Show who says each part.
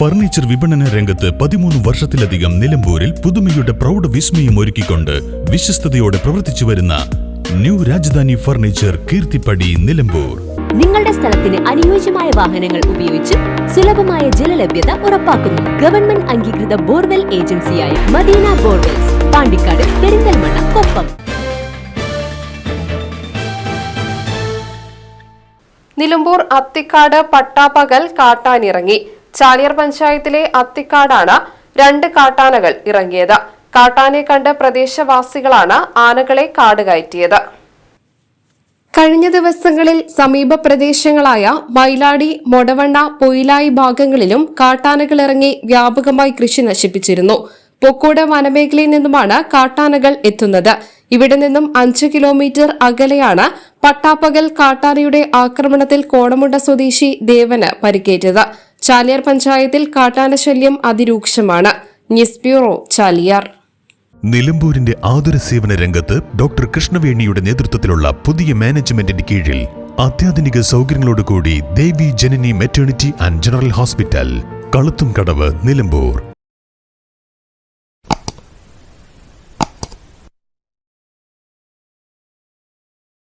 Speaker 1: Furniture വിപണന രംഗത്ത് പതിമൂന്ന് വർഷത്തിലധികം നിലമ്പൂരിൽ പുതുമയുടെ പ്രൗഢ വിസ്മയം ഒരുക്കിക്കൊണ്ട് വിശ്വസ്തയോടെ പ്രവർത്തിച്ചു വരുന്ന ന്യൂ രാജധാനി ഫർണിച്ചർ കീർത്തിപ്പടി നിലമ്പൂർ.
Speaker 2: നിങ്ങളുടെ സ്ഥലത്തിന് അനുയോജ്യമായ വാഹനങ്ങൾ ഉപയോഗിച്ച് സുലഭമായ ജലലഭ്യത ഉറപ്പാക്കുന്നു. ഗവൺമെന്റ് അംഗീകൃത ബോർവെൽ ഏജൻസിയായ മദീന ബോർവെൽസ് പാണ്ടിക്കാട് പെരിന്തൽമണ്ണ കൊപ്പം.
Speaker 3: നിലമ്പൂർ അത്തിക്കാട് പട്ടാപ്പകൽ കാട്ടാനിറങ്ങി. ചാലിയാർ പഞ്ചായത്തിലെ അത്തിക്കാടാണ് രണ്ട് കാട്ടാനകൾ ഇറങ്ങിയത്. കാട്ടാനെ കണ്ട് പ്രദേശവാസികളാണ് ആനകളെ കാട് കയറ്റിയത്. കഴിഞ്ഞ ദിവസങ്ങളിൽ സമീപ പ്രദേശങ്ങളായ മൈലാടി മൊടവണ്ണ പൊയിലായി ഭാഗങ്ങളിലും കാട്ടാനകൾ ഇറങ്ങി വ്യാപകമായി കൃഷി നശിപ്പിച്ചിരുന്നു. പൊക്കോട് വനമേഖലയിൽ നിന്നുമാണ് കാട്ടാനകൾ എത്തുന്നത്. ഇവിടെ നിന്നും അഞ്ച് കിലോമീറ്റർ അകലെയാണ് പട്ടാപ്പകൽ കാട്ടാനയുടെ ആക്രമണത്തിൽ കോടമുണ്ട സ്വദേശി ദേവന് പരിക്കേറ്റത്. ചാലിയാർ പഞ്ചായത്തിൽ കാട്ടാന ശല്യം അതിരൂക്ഷമാണ്. News bureau Chaliyar.
Speaker 1: നിലമ്പൂരിന്റെ ആതുര സേവന രംഗത്ത് ഡോക്ടർ കൃഷ്ണവേണിയുടെ നേതൃത്വത്തിലുള്ള പുതിയ മാനേജ്മെന്റിന്റെ കീഴിൽ അത്യാധുനിക സൗകര്യങ്ങളോടുകൂടി Devi Janani maternity and general hospital Kaluthumkadavu Nilambur.